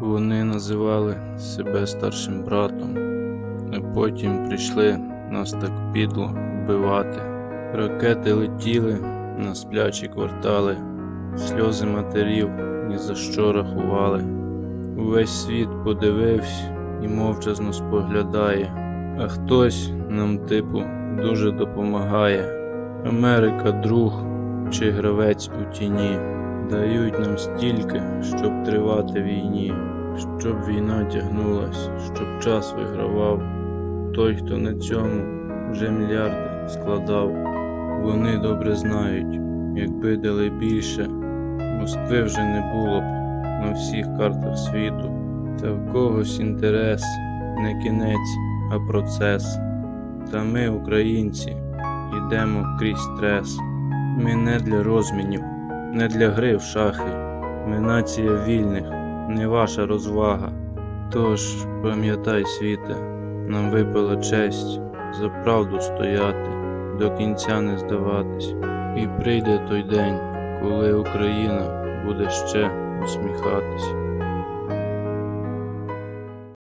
Вони називали себе старшим братом, а потім прийшли нас так підло вбивати. Ракети летіли на сплячі квартали, сльози матерів ні за що рахували. Увесь світ подивився і мовчазно споглядає, а хтось нам, типу, дуже допомагає. Америка друг чи гравець у тіні. Дають нам стільки, щоб тривати війні, щоб війна тягнулась, щоб час вигравав. Той, хто на цьому вже мільярди складав. Вони добре знають, якби дали більше, Москви вже не було б на всіх картах світу. Та в когось інтерес не кінець, а процес. Та ми, українці, йдемо крізь стрес. Ми не для розмінів, не для гри в шахи. Ми нація вільних, не ваша розвага. Тож пам'ятай, світе, нам випала честь за правду стояти, до кінця не здаватись. І прийде той день, коли Україна буде ще усміхатись.